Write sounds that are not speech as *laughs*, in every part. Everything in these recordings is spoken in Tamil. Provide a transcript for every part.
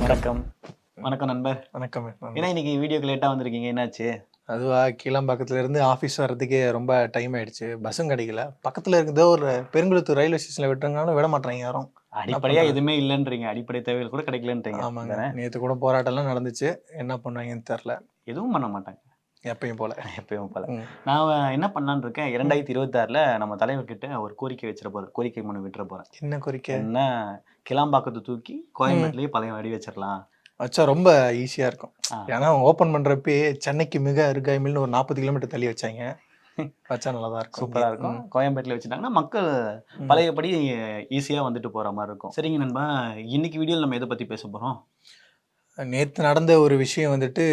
வணக்கம். வணக்கம். நண்பர். வணக்கம் ஏன்னா இன்னைக்கு வீடியோக்கு லேட்டா வந்திருக்கீங்க? என்னாச்சு? அதுவா கீழம்பாக்கத்துல இருந்து ஆஃபீஸ் வர்றதுக்கே ரொம்ப டைம் ஆயிடுச்சு. பஸ்ஸும் கிடைக்கல. பக்கத்துல இருக்கிற ஒரு பெருங்குளத்தூர் ரயில்வே ஸ்டேஷன்ல விட்டுருந்தாலும் விட மாட்டாங்க யாரும். அடிப்படையா எதுவுமே இல்லைன்றீங்க. அடிப்படை தேவைகள் கூட கிடைக்கலன்றீங்க. ஆமாங்க? நேத்து கூட போராட்டம்லாம் நடந்துச்சு. என்ன பண்ணுவாங்கன்னு தெரியல. எதுவும் பண்ண மாட்டாங்க. எப்பயும் போல. *laughs* எப்பயும் போல. நான் என்ன பண்ணலான்னு இருக்கேன் இரண்டாயிரத்தி இருபத்தாறுல நம்ம தலைவர்கிட்ட ஒரு கோரிக்கை வச்சிட போறேன். கோரிக்கை மனு விட்டுற போறேன். என்ன கோரிக்கை? என்ன? கிளாம்பாக்கத்தை தூக்கி கோயம்பேட்டிலேயே பழைய அடி வச்சிடலாம். வச்சா ரொம்ப ஈஸியா இருக்கும். ஏன்னா ஓபன் பண்றப்பே சென்னைக்கு மிக அருகாமையில்னு ஒரு நாற்பது கிலோமீட்டர் தள்ளி வச்சாங்க. *laughs* வச்சா நல்லா தான் இருக்கும். சூப்பரா இருக்கும். கோயம்பேட்டில் வச்சுட்டாங்கன்னா மக்கள். பழையபடி ஈஸியா வந்துட்டு போற மாதிரி இருக்கும். சரிங்க நண்பா இன்னைக்கு வீடியோல நம்ம எதை பத்தி பேச போறோம்? நேற்று நடந்த ஒரு விஷயம் வந்துட்டு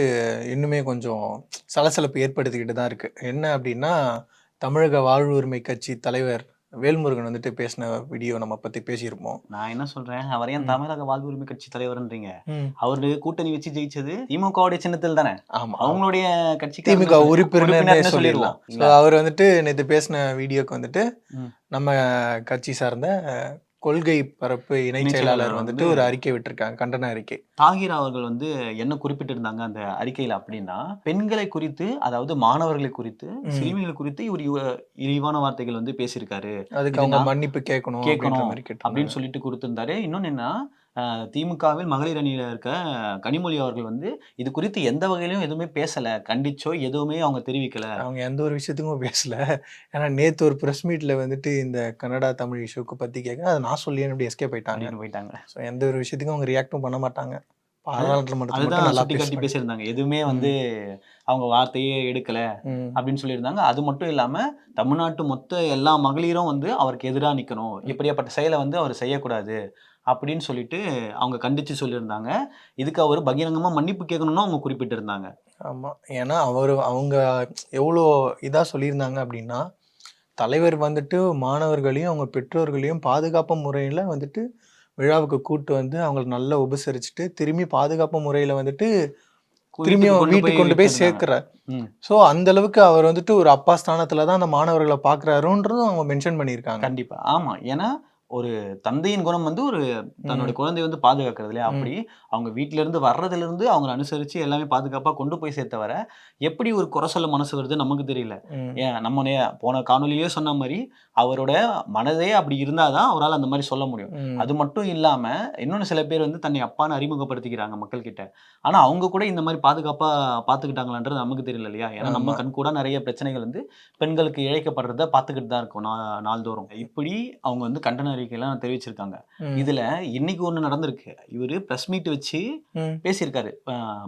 இன்னுமே கொஞ்சம் சலசலப்பு ஏற்படுத்திக்கிட்டு தான் இருக்கு. என்ன அப்படின்னா தமிழக வாழ்வு உரிமை கட்சி தலைவர் வேல்முருகன் வந்துட்டு பேசின வீடியோ நம்ம பத்தி பேசியிருப்போம். நான் என்ன சொல்றேன்? அவர் ஏன் ம். தமிழக வாழ்வு உரிமை கட்சி தலைவர்ன்றீங்க? அவரு கூட்டணி வச்சு ஜெயிச்சது திமுகவுடைய சின்னத்தில் தானே? ஆமா. அவங்களுடைய கட்சி திமுக உறுப்பினர்னே சொல்லிடலாம். சொல்லிடலாம். அவர் வந்துட்டு நேற்று பேசின வீடியோக்கு வந்துட்டு ம். நம்ம கட்சி சார்ந்த கொள்கை பரப்பு இணை செயலாளர் வந்துட்டு வந்து- ஒரு அறிக்கை விட்டிருக்காங்க கண்டன அறிக்கை தாகிர் அவர்கள் வந்து என்ன குறிப்பிட்டிருந்தாங்க அந்த அறிக்கையில அப்படின்னா பெண்களை குறித்து அதாவது மாணவர்களை குறித்து. சிறுமிகளை குறித்து இவர் இவ- இழிவான வார்த்தைகள் வந்து பேசியிருக்காரு அதுக்கு அவங்க மன்னிப்பு கேட்கணும் கேட்கணும். அப்படின்னு சொல்லிட்டு கொடுத்திருந்தாரு இன்னொன்னு என்ன திமுகவில் மகளிர் அணியில இருக்க கனிமொழி அவர்கள் வந்து இது குறித்து எந்த வகையிலும் எதுவுமே பேசல கண்டிச்சோ எதுவுமே அவங்க தெரிவிக்கல. அவங்க எந்த ஒரு விஷயத்துக்கும் பேசல. ஏன்னா நேத்து ஒரு பிரஸ் மீட்ல வந்துட்டு இந்த கன்னடா தமிழ் இஷ்யூக்கு பத்தி கேட்க அதை நான் சொல்லி அப்படி எஸ்கேப் அப்படின்னு போயிட்டாங்க. ஸோ எந்த ஒரு விஷயத்துக்கும் அவங்க ரியாக்டும் பண்ண மாட்டாங்க. பாராளுமன்றத்தில் பேசியிருந்தாங்க. எதுவுமே வந்து அவங்க வார்த்தையே எடுக்கல. அப்படின்னு சொல்லியிருந்தாங்க. அது மட்டும் இல்லாம தமிழ்நாட்டு மொத்த எல்லா மகளிரும் வந்து அவருக்கு எதிராக நிக்கணும். இப்படியாப்பட்ட செயலை வந்து அவர் செய்யக்கூடாது. அப்படின்னு சொல்லிட்டு அவங்க கண்டிச்சு சொல்லியிருந்தாங்க. இதுக்கு அவர் பகிரங்கமா மன்னிப்பு கேட்கணும்னு அவங்க குறிப்பிட்டிருந்தாங்க. ஆமா. ஏன்னா அவர் அவங்க எவ்வளோ இதா சொல்லியிருந்தாங்க அப்படின்னா தலைவர் வந்துட்டு மாணவர்களையும் அவங்க பெற்றோர்களையும் பாதுகாப்பு முறையில வந்துட்டு விழாவுக்கு கூட்டு வந்து அவங்களை நல்லா உபசரிச்சுட்டு திரும்பி பாதுகாப்பு முறையில வந்துட்டு திரும்பியும் வீட்டுக்கு கொண்டு போய். சேர்க்கிறார். ஸோ அந்த அளவுக்கு அவர் வந்துட்டு ஒரு அப்பா ஸ்தானத்துல தான் அந்த மாணவர்களை பாக்குறாருன்றதும் அவங்க மென்ஷன் பண்ணியிருக்காங்க. கண்டிப்பா. ஆமா. ஏன்னா ஒரு தந்தையின் குணம் வந்து ஒரு தன்னோட குழந்தைய வந்து பாதுகாக்கிறது இல்லையா? அப்படி அவங்க வீட்ல இருந்து வர்றதுல இருந்து அவங்களை அனுசரிச்சு எல்லாமே பாதுகாப்பா கொண்டு போய் சேர்த்த வர எப்படி ஒரு குறை சொல்ல மனசு வருது நமக்கு தெரியல. ஏன் நம்ம போன காணொலியிலே சொன்ன மாதிரி அவரோட மனதே அப்படி இருந்தாதான் அவரால் அந்த மாதிரி சொல்ல முடியும். அது மட்டும் இல்லாம இன்னொன்னு சில பேர் வந்து தன்னை அப்பான்னு அறிமுகப்படுத்திக்கிறாங்க மக்கள் கிட்ட ஆனா அவங்க கூட இந்த மாதிரி பாதுகாப்பா பாத்துக்கிட்டாங்களான்றது நமக்கு தெரியல இல்லையா? ஏன்னா நம்ம. கண் கூட நிறைய பிரச்சனைகள் வந்து பெண்களுக்கு இழைக்கப்படுறத பாத்துக்கிட்டு தான் இருக்கோம் நா- நாள்தோறும். இப்படி அவங்க வந்து கண்டன அறிக்கையெல்லாம் தெரிவிச்சிருக்காங்க. இதுல இன்னைக்கு ஒண்ணு நடந்திருக்கு. இவரு பிரஸ் மீட் வச்சு. பேசியிருக்காரு.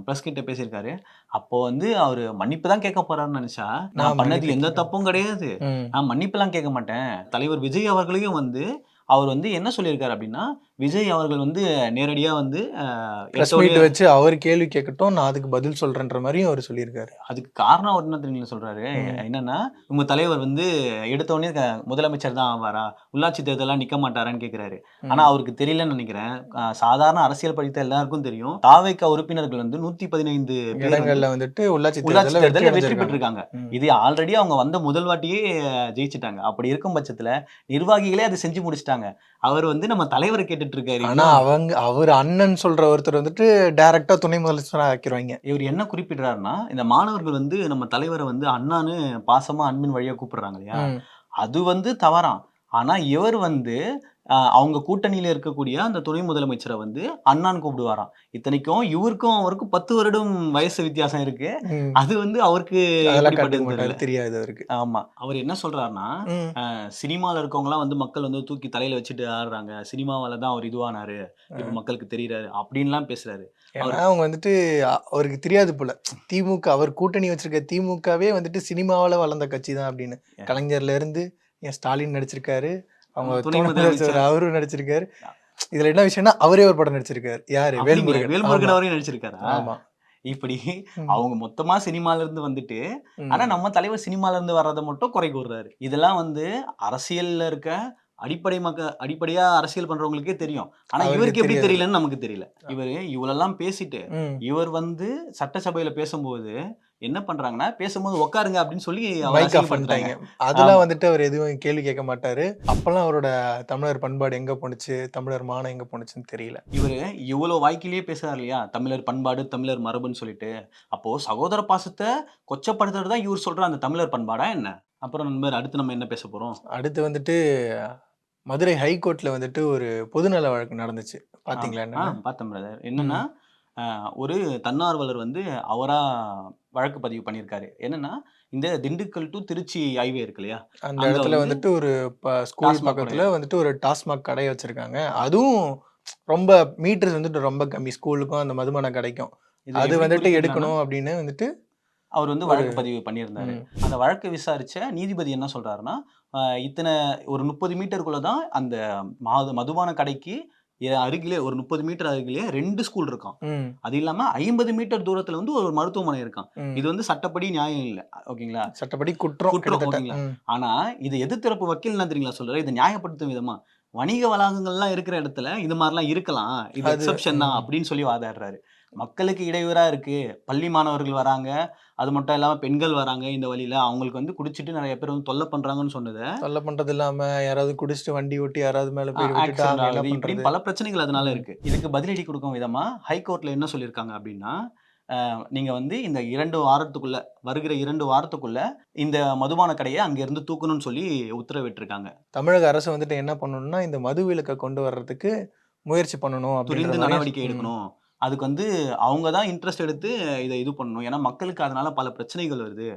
பிரஸ் கிட்ட பேசியிருக்காரு. அப்போ வந்து அவரு மன்னிப்பு தான் கேட்க போறாருன்னு நினைச்சா நான் நான் பண்ணது மன்னிப்பு எந்த தப்பும் கிடையாது. நான் மன்னிப்பெல்லாம் கேட்க மாட்டேன். தலைவர் விஜய் அவர்களையும் வந்து அவர் வந்து என்ன சொல்லியிருக்காரு அப்படின்னா விஜய் அவர்கள் வந்து நேரடியா வந்து வச்சு அவர் கேள்வி கேட்கட்டும் நான் அதுக்கு பதில் சொல்றேன்ற மாதிரியும் அவர் சொல்லியிருக்காரு. அதுக்கு காரணம் அவர் என்ன தெரியுங்களா சொல்றாரு? ம். என்னன்னா உங்க தலைவர் வந்து எடுத்த உடனே க- முதலமைச்சர் தான் ஆவாரா? உள்ளாட்சி தேர்தலாம் நிக்க மாட்டாரான்னு கேக்குறாரு. ம். ஆனா அவருக்கு தெரியலன்னு நினைக்கிறேன். சாதாரண அரசியல் படித்த எல்லாருக்கும் தெரியும். தாவைக்கா உறுப்பினர்கள் வந்து நூத்தி பதினைந்து இடங்கள்ல வந்துட்டு உள்ளாட்சி உள்ளாட்சி தேர்தலில் வெற்றி பெற்றிருக்காங்க. இது ஆல்ரெடி அவங்க வந்த முதல் வாட்டியே ஜெயிச்சிட்டாங்க. அப்படி இருக்கும் பட்சத்துல நிர்வாகிகளே அதை செஞ்சு முடிச்சிட்டாங்க. அவர் வந்து நம்ம தலைவரை கேட்டுட்டு இருக்காரு ஆனா அவங்க அவர் அண்ணன் சொல்ற ஒருத்தர் வந்துட்டு டைரக்டா துணை முதலமைச்சரா ஆக்கிடுவாங்க இவர் என்ன குறிப்பிடுறாருன்னா இந்த மாணவர்கள் வந்து நம்ம தலைவரை வந்து அண்ணான்னு பாசமா அன்பின் வழியா கூப்பிடுறாங்க இல்லையா. அது வந்து தவறாம். ஆனா இவர் வந்து அவங்க கூட்டணியில இருக்கக்கூடிய அந்த துணை முதலமைச்சரை வந்து அண்ணான்னு கூப்பிடுவாராம். இத்தனைக்கும் இவருக்கும் அவருக்கும் பத்து வருடம் வயசு வித்தியாசம் இருக்கு. அது வந்து அவருக்கு. தெரியாது அவருக்கு. ஆமா. அவர் என்ன சொல்றாருன்னா ம். சினிமாவில் இருக்கவங்கலாம் வந்து மக்கள் வந்து தூக்கி தலையில வச்சுட்டு ஆடுறாங்க. சினிமாவால தான் அவர் இதுவானாரு. இப்ப மக்களுக்கு தெரியறாரு. அப்படின்லாம் பேசுறாரு. அவங்க வந்துட்டு அவருக்கு தெரியாது போல. திமுக அவர் கூட்டணி வச்சிருக்க திமுகவே வந்துட்டு சினிமாவுல வளர்ந்த கட்சி தான் அப்படின்னு. கலைஞர்ல இருந்து ஸ்டாலின் நடிச்சிருக்காரு. அவங்க அவரும் நடிச்சிருக்காரு இதுல என்ன விஷயம்னா அவரே ஒரு படம் நடிச்சிருக்காரு யாரு? வேல்முருகன் வேல்முருகன். அவரையும் நடிச்சிருக்காரா ஆமா இப்படி. அவங்க மொத்தமா சினிமால இருந்து வந்துட்டு. ஆனா நம்ம தலைவர் சினிமால இருந்து வர்றதை மட்டும் குறை கூறுறாரு இதெல்லாம் வந்து அரசியல்ல இருக்க அடிப்படை மக்க அடிப்படையா அரசியல் பண்றவங்களுக்கே தெரியும் ஆனா இவருக்கு எப்படி. தெரியலன்னு நமக்கு தெரியல இவரு இவ்வளெல்லாம் பேசிட்டு. இவர் வந்து சட்டசபையில பேசும்போது என்ன பண்றாங்கன்னா பேசும்போது உட்காருங்க அப்படின்னு சொல்லி மைக் ஆஃப். பண்ணிட்டாங்க. அதெல்லாம் வந்துட்டு அவர் எதுவும் கேள்வி கேட்க மாட்டாரு. அப்பெல்லாம் அவரோட தமிழர் பண்பாடு எங்க போணுச்சு? தமிழர் மானம் எங்க போணுச்சுன்னு தெரியல. இவரு இவ்வளவு வாய்க்கிலேயே பேசுறாரு இல்லையா? தமிழர் பண்பாடு தமிழர் மரபுன்னு சொல்லிட்டு. அப்போ சகோதர பாசத்தை கொச்சப்படுத்துறது தான் இவர் சொல்ற அந்த தமிழர் பண்பாடா என்ன? அப்புறம் நண்பர் அடுத்து நம்ம என்ன பேச போறோம்? அடுத்து வந்துட்டு மதுரை ஹைகோர்ட்ல வந்துட்டு ஒரு பொதுநல வழக்கு நடந்துச்சு. பாத்தீங்களா பார்த்தேன் பிரதர் என்னன்னா ஒரு தன்னார்வலர் வந்து அவரா வழக்கு பதிவு பண்ணியிருக்காரு. என்னன்னா இந்த திண்டுக்கல் டு திருச்சி ஹைவே இருக்கு இல்லையா? அந்த இடத்துல வந்து வந்துட்டு ஒரு ஸ்கூல் பக்கத்துல வந்துட்டு ஒரு டாஸ்மாக் கடை வச்சிருக்காங்க. அதுவும் ரொம்ப மீட்டர்ஸ் வந்துட்டு ரொம்ப கம்மி. ஸ்கூலுக்கும் அந்த மதுபான கடைக்கும். அது வந்துட்டு எடுக்கணும் அப்படின்னு வந்துட்டு அவர் வந்து வழக்கு பதிவு பண்ணியிருந்தாரு. அந்த வழக்கு விசாரிச்ச நீதிபதி என்ன சொல்றாருன்னா இத்தனை ஒரு முப்பது மீட்டருக்குள்ள தான் அந்த மாது மதுபான கடைக்கு அருகிலே ஒரு முப்பது மீட்டர் அருகிலே ரெண்டு ஸ்கூல் இருக்கான் ம், அது இல்லாம ஐம்பது மீட்டர் தூரத்துல வந்து ஒரு மருத்துவமனை இருக்கான் ம். இது வந்து சட்டப்படி நியாயம் இல்லை. ஓகேங்களா? சட்டப்படி குற்றம் குற்றம், ஓகேங்களா? ஆனா இது எதிர்த்தரப்பு வக்கீல் என்ன தெரியுங்களா சொல்றாரு? இதை நியாயப்படுத்தும் விதமா. வணிக வளாகங்கள்லாம் இருக்கிற இடத்துல இது மாதிரிலாம் இருக்கலாம். இது எக்ஸப்ஷன் தான். அப்படின்னு சொல்லி வாதாடுறாரு. மக்களுக்கு இடையூறா இருக்கு. பள்ளி மாணவர்கள் வராங்க. அது மட்டும் இல்லாம பெண்கள் வராங்க இந்த வழியில. அவங்களுக்கு வந்து குடிச்சிட்டு நிறைய பேர் வந்து தொல்லை பண்றாங்கன்னு சொன்னதை. தொல்லை பண்றது இல்லாம யாராவது குடிச்சிட்டு வண்டி ஓட்டி யாராவது மேல போய் இப்படின்னு பல பிரச்சனைகள் அதனால ம். இருக்கு. இதுக்கு பதிலடி கொடுக்கும் விதமா ஹைகோர்ட்ல என்ன சொல்லியிருக்காங்க அப்படின்னா அஹ், நீங்க வந்து இந்த இரண்டு வாரத்துக்குள்ள வருகிற இரண்டு வாரத்துக்குள்ள இந்த மதுபான கடையை அங்க இருந்து தூக்கணும்னு சொல்லி உத்தரவிட்டிருக்காங்க. தமிழக அரசு வந்துட்டு என்ன பண்ணணும்னா இந்த மது விலக்கை கொண்டு வர்றதுக்கு முயற்சி பண்ணணும் மாதிரி- நடவடிக்கை எடுக்கணும். அதுக்கு வந்து அவங்க தான் இன்ட்ரெஸ்ட் எடுத்து இதை இது பண்ணணும். ஏன்னா மக்களுக்கு அதனால பல பிரச்சனைகள் வருது.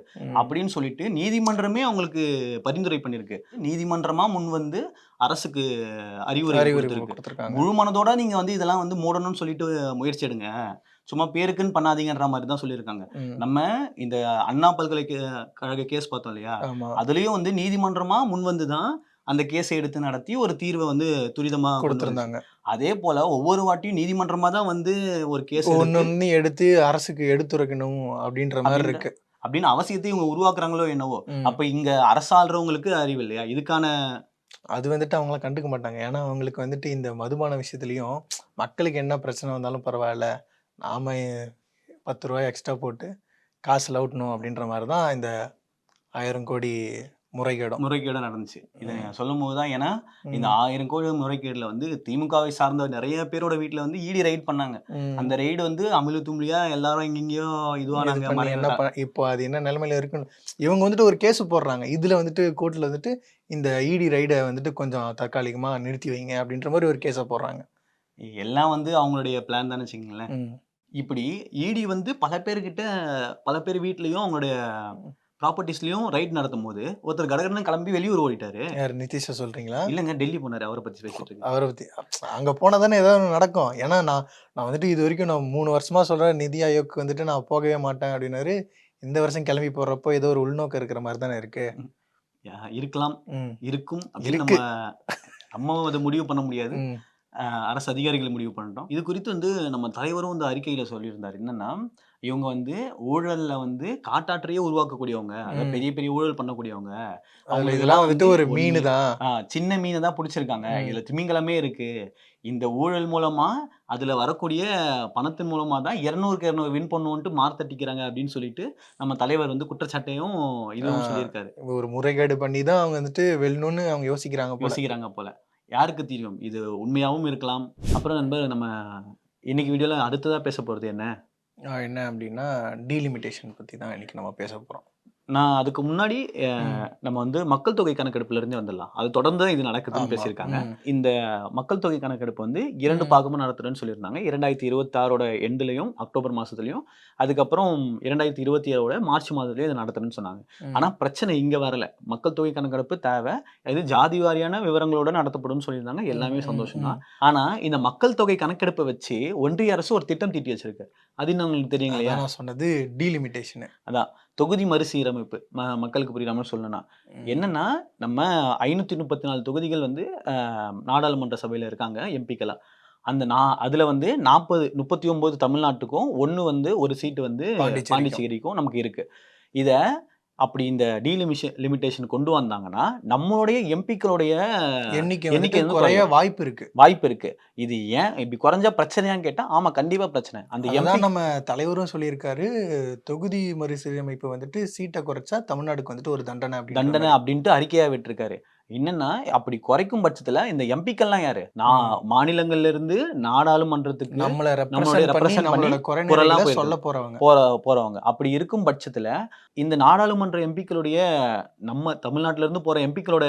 அப்படின்னு சொல்லிட்டு நீதிமன்றமே அவங்களுக்கு பரிந்துரை பண்ணிருக்கு. நீதிமன்றமா முன் வந்து அரசுக்கு அறிவுரை கொடுத்திருக்கு. முழு மனதோட நீங்க வந்து இதெல்லாம் வந்து மூடணும்னு சொல்லிட்டு முயற்சி எடுங்க. சும்மா பேருக்குன்னு பண்ணாதீங்கன்ற மாதிரி தான் சொல்லியிருக்காங்க. நம்ம இந்த அண்ணா பல்கலைக்கழக கேஸ் பார்த்தோம் இல்லையா? அதுலயும் வந்து நீதிமன்றமா முன் வந்து தான் அந்த கேஸை எடுத்து நடத்தி ஒரு தீர்வை வந்து துரிதமா கொண்டு வந்துச்சு. கொடுத்திருந்தாங்க அதே போல ஒவ்வொரு வாட்டியும் நீதிமன்றமா தான் வந்து ஒரு கேஸ் ஒன்னு எடுத்து அரசுக்கு எடுத்துரைக்கணும் அப்படின்ற மாதிரி இருக்கு. அப்படின்னு அவசியத்தை இவங்க உருவாக்குறாங்களோ என்னவோ. அப்ப இங்க அரசாள்றவங்களுக்கு அறிவு இல்லையா? இதுக்கான அது வந்துட்டு அவங்கள கண்டுக்க மாட்டாங்க. ஏன்னா அவங்களுக்கு வந்துட்டு இந்த மதுபான விஷயத்துலயும் மக்களுக்கு என்ன பிரச்சனை வந்தாலும் பரவாயில்ல. நாம பத்து ரூபாய் எக்ஸ்ட்ரா போட்டு காசு லவுட்டணும் அப்படின்ற மாதிரி தான் இந்த ஆயிரம் கோடி முறைகேடும். முறைகேடு நடந்துச்சு. இதை. சொல்லும் போதுதான் ஏன்னா இந்த ஆயிரம் கோடி முறைகேடுல வந்து திமுகவை சார்ந்த நிறைய பேரோட வீட்டுல வந்து இடி ரைட் பண்ணாங்க. அந்த ரைடு வந்து அமிலு தும்ளியா எல்லாரும் எங்கெங்கயோ இது இதுவானாங்க என்ன இப்போ அது என்ன நிலைமையில இருக்குன்னு இவங்க வந்துட்டு ஒரு கேஸ் போடுறாங்க. இதுல வந்துட்டு கோர்ட்ல வந்துட்டு இந்த இடி ரைடை வந்துட்டு கொஞ்சம் தற்காலிகமா நிறுத்தி வைங்க அப்படின்ற மாதிரி ஒரு கேஸை போடுறாங்க. எல்லாம் வந்து அவங்களுடைய பிளான் தானே வச்சுக்கங்களேன். இப்படி இடி வந்து பல பேர்கிட்ட பல பேர் வீட்லயும் அவங்களுடைய ப்ராப்பர்ட்டிஸ்லயும் ரைட் நடத்தும் போது ஒருத்தர் கடகடன்னு கிளம்பி வெளியூர் ஓடிட்டாரு. யார் நிதிஷா சொல்றீங்களா? இல்லங்க டெல்லி போனாரு. அவரை பத்தி பேசிட்டு இருக்கு அவரை பத்தி அங்க போனா தானே ஏதாவது நடக்கும். ஏன்னா நான் நான் வந்துட்டு இது வரைக்கும் நான் மூணு வருஷமா சொல்றேன் நிதி ஆயோக் வந்துட்டு நான் போகவே மாட்டேன் அப்படின்னாரு. இந்த வருஷம் கிளம்பி போறப்போ ஏதோ ஒரு உள்நோக்கம் இருக்கிற மாதிரி தானே இருக்கு. இருக்கலாம். இருக்கும் அப்படின்னு. நம்ம நம்ம அதை முடிவு பண்ண முடியாது. அரசு அதிகாரிகள் முடிவு பண்ணிட்டோம். இது குறித்து வந்து நம்ம தலைவரும் இந்த அறிக்கையில சொல்லியிருந்தார். என்னன்னா இவங்க வந்து ஊழல்ல வந்து காட்டாற்றையே உருவாக்கக்கூடியவங்க. அதாவது. பெரிய பெரிய ஊழல் பண்ணக்கூடியவங்க. அவங்களுக்கு இதெல்லாம் வந்துட்டு வந்து ஒரு மீன் தான். சின்ன மீனை தான் பிடிச்சிருக்காங்க. இதுல திமிங்கலமே இருக்கு. இந்த ஊழல் மூலமா அதுல வரக்கூடிய பணத்தின் மூலமா தான் இருநூறுக்கு இருநூறு வின் பண்ணுவோன்ட்டு மார்த்தட்டிக்கிறாங்க அப்படின்னு சொல்லிட்டு நம்ம தலைவர் வந்து குற்றச்சாட்டையும் இதுவும். சொல்லியிருக்காரு. ஒரு முறைகேடு பண்ணி தான் அவங்க வந்துட்டு வெல்லணும்னு அவங்க யோசிக்கிறாங்க யோசிக்கிறாங்க போல. யாருக்கு தெரியும்? இது உண்மையாகவும் இருக்கலாம். அப்புறம் நண்பர் நம்ம இன்னைக்கு வீடியோவில் அடுத்ததாக பேச போகிறது என்ன என்ன அப்படின்னா டீலிமிட்டேஷன் பற்றி தான் இன்னைக்கு நம்ம பேச போகிறோம் நான் அதுக்கு முன்னாடி. நம்ம வந்து மக்கள் தொகை கணக்கெடுப்புல இருந்தே வந்துடலாம். அது தொடர்ந்து இது நடக்குதுன்னு. பேசியிருக்காங்க. இந்த மக்கள் தொகை கணக்கெடுப்பு வந்து இரண்டு ம். பாகமா நடத்துறேன்னு சொல்லியிருந்தாங்க. இரண்டாயிரத்தி இருபத்தி ஆறோட எண்ட்லயும் அக்டோபர் மாசத்துலயும் அதுக்கப்புறம் இரண்டாயிரத்தி இருபத்தி ஏழோட மார்ச் மாதத்துலயும் இதை நடத்துறேன்னு சொன்னாங்க. ஆனா பிரச்சனை இங்க வரல. மக்கள் தொகை கணக்கெடுப்பு தேவை. இது ஜாதி வாரியான விவரங்களோட நடத்தப்படும் சொல்லியிருந்தாங்க. எல்லாமே சந்தோஷம் தான் ஆனா இந்த மக்கள் தொகை கணக்கெடுப்பை வச்சு ஒன்றிய அரசு ஒரு திட்டம் தீட்டி வச்சிருக்கு. அது இன்னும் உங்களுக்கு தெரியுங்க இல்லையா அதான் நான் சொன்னது டீலிமிட்டேஷன். தொகுதி மறுசீரமைப்பு ம- மக்களுக்கு புரியுற மாதிரி சொல்லணும்னா. என்னன்னா நம்ம ஐநூத்தி முப்பத்தி நாலு தொகுதிகள் வந்து நாடாளுமன்ற சபையில இருக்காங்க எம்பிக்களா அந்த நா அதுல வந்து நாற்பது முப்பத்தி ஒன்பது தமிழ்நாட்டுக்கும் ஒண்ணு வந்து ஒரு சீட்டு வந்து பாண்டிச்சேரிக்கும். நமக்கு இருக்கு. இத அப்படி இந்த டீலிமிஷன் லிமிட்டேஷன் கொண்டு வந்தாங்கன்னா நம்மளுடைய எம்பிக்களுடைய எண்ணிக்கை எண்ணிக்கை குறைய வாய்ப்பு இருக்கு. வாய்ப்பு இருக்கு. இது ஏன்? இப்படி குறைஞ்சா பிரச்சனையான்னு கேட்டா ஆமா கண்டிப்பா பிரச்சனை. அந்த எம்பி அதான் நம்ம தலைவரும் சொல்லியிருக்காரு தொகுதி மறுசீரமைப்பு வந்துட்டு சீட்டை குறைச்சா தமிழ்நாடுக்கு வந்துட்டு ஒரு தண்டனை தண்டனை. அப்படின்ட்டு அறிக்கையா விட்டுருக்காரு. என்னன்னா அப்படி குறைக்கும் பட்சத்துல இந்த எம்பிக்கள்லாம் யாரு? நான் மாநிலங்கள்ல இருந்து நாடாளுமன்றத்துக்கு நம்மள. சொல்ல போறவங்க. போற போறவங்க. அப்படி இருக்கும் பட்சத்துல இந்த நாடாளுமன்ற எம்பிக்களுடைய நம்ம தமிழ்நாட்டுல இருந்து போற எம்பிக்களோட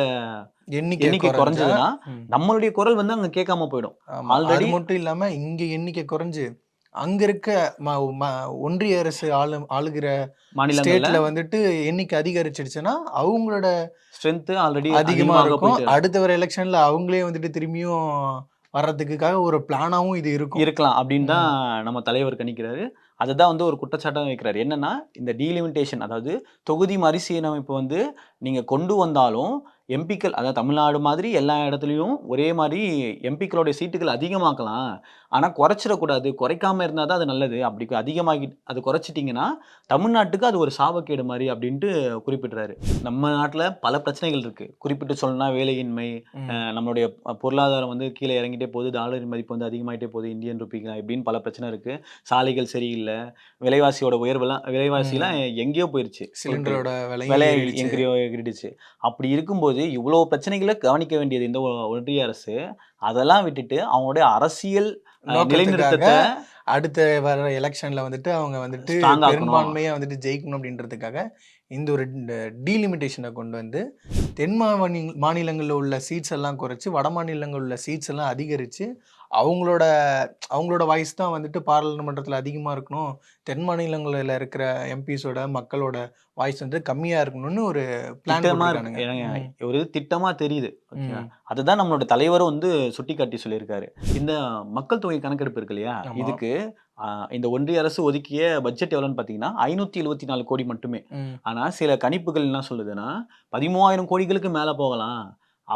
எண்ணிக்கை எண்ணிக்கை குறைஞ்சா குறைஞ்சதுன்னா. நம்மளுடைய குரல் வந்து அங்க கேட்காம போயிடும். already- மட்டும் இல்லாம இங்க எண்ணிக்கை குறைஞ்சு அங்க இருக்க ஒன்றிய அரசு ஆளு ஆளுகிற ஸ்டேட்ல வந்துட்டு எண்ணிக்கை அதிகரிச்சிடுச்சுன்னா அவங்களோட ஸ்ட்ரென்த் ஆல்ரெடி அதிகமா இருக்கும். அடுத்த வர எலெக்ஷன்ல அவங்களே வந்துட்டு திரும்பியும் வர்றதுக்காக ஒரு பிளானாவும் இது இருக்கும். இருக்கலாம் அப்படின்னு தான் நம்ம தலைவர் கணிக்கிறாரு. அதை தான் வந்து ஒரு குற்றச்சாட்டம் வைக்கிறாரு. என்னன்னா இந்த டீலிமிட்டேஷன் அதாவது தொகுதி மறுசீரமைப்பு வந்து நீங்க கொண்டு வந்தாலும் எம்பிக்கள் அதாவது தமிழ்நாடு மாதிரி எல்லா இடத்துலையும் ஒரே மாதிரி எம்பிக்களுடைய சீட்டுகள் அதிகமாக்கலாம். ஆனால் குறைச்சிடக்கூடாது. குறைக்காம இருந்தால் தான் அது நல்லது. அப்படி அதிகமாகி அது குறைச்சிட்டிங்கன்னா தமிழ்நாட்டுக்கு அது ஒரு சாபக்கேடு மாதிரி அப்படின்ட்டு குறிப்பிடுறாரு. நம்ம நாட்டில் பல பிரச்சனைகள் இருக்கு. குறிப்பிட்டு சொல்லணும்னா வேலையின்மை நம்மளுடைய பொருளாதாரம் வந்து கீழே இறங்கிட்டே போகுது. டாலரின் மதிப்பு வந்து அதிகமாயிட்டே போகுது. இந்தியன் ருப்பிக்கு இப்படின்னு பல பிரச்சனை இருக்கு. சாலைகள் சரியில்லை. விலைவாசியோட உயர்வெல்லாம் விலைவாசிலாம் எங்கேயோ போயிருச்சு. சிலிண்டரோட விலை. எங்கேயோ எகிரிடுச்சு அப்படி இருக்கும்போது இவ்வளோ பிரச்சனைகளை கவனிக்க வேண்டியது இந்த ஒன்றிய அரசு அதெல்லாம் விட்டுட்டு அவங்களுடைய அரசியல் நிலைநிறுத்தத்தை அடுத்த வர எலெக்ஷன்ல வந்துட்டு அவங்க வந்துட்டு. பெரும்பான்மையா வந்துட்டு ஜெயிக்கணும் அப்படின்றதுக்காக இந்த ஒரு டீலிமிட்டேஷனை கொண்டு வந்து தென் மாநில மாநிலங்களில் உள்ள சீட்ஸ் எல்லாம் குறைச்சு வட மாநிலங்களில் உள்ள சீட்ஸ் எல்லாம் அதிகரிச்சு அவங்களோட அவங்களோட வாய்ஸ் தான் வந்துட்டு பாராளுமன்றத்தில் அதிகமாக இருக்கணும். தென் மாநிலங்களில் இருக்கிற எம்பிஸோட மக்களோட வாய்ஸ் வந்து கம்மியாக இருக்கணும்னு ஒரு பிளான் திட்டமா இருக்கு. ஒரு திட்டமா தெரியுது? அதுதான் நம்மளோட தலைவரும் வந்து சுட்டிக்காட்டி சொல்லியிருக்காரு. இந்த மக்கள் தொகை கணக்கெடுப்பு இருக்கு இல்லையா. இதுக்கு இந்த ஒன்றிய அரசு ஒதுக்கிய பட்ஜெட் எவ்வளோன்னு பார்த்தீங்கன்னா ஐநூற்றி எழுபத்தி நாலு கோடி மட்டுமே. ஆனால் சில கணிப்புகள் என்ன சொல்லுதுன்னா பதிமூவாயிரம் கோடிகளுக்கு மேலே போகலாம்.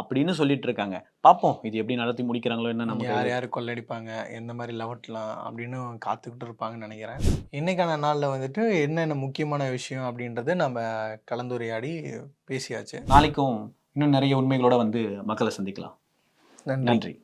அப்படின்னு சொல்லிட்டு இருக்காங்க பார்ப்போம் இது எப்படி நடத்தி முடிக்கிறாங்களோ என்ன யார் நமக்கு யார் கொள்ளடிப்பாங்க? எந்த மாதிரி லவட்டலாம் அப்படின்னு காத்துக்கிட்டு இருப்பாங்கன்னு நினைக்கிறேன். இன்னைக்கான நாளில் வந்துட்டு என்னென்ன முக்கியமான விஷயம் அப்படின்றத நம்ம கலந்துரையாடி பேசியாச்சு. நாளைக்கும் இன்னும் நிறைய உண்மைகளோட வந்து மக்களை சந்திக்கலாம். நன்றி.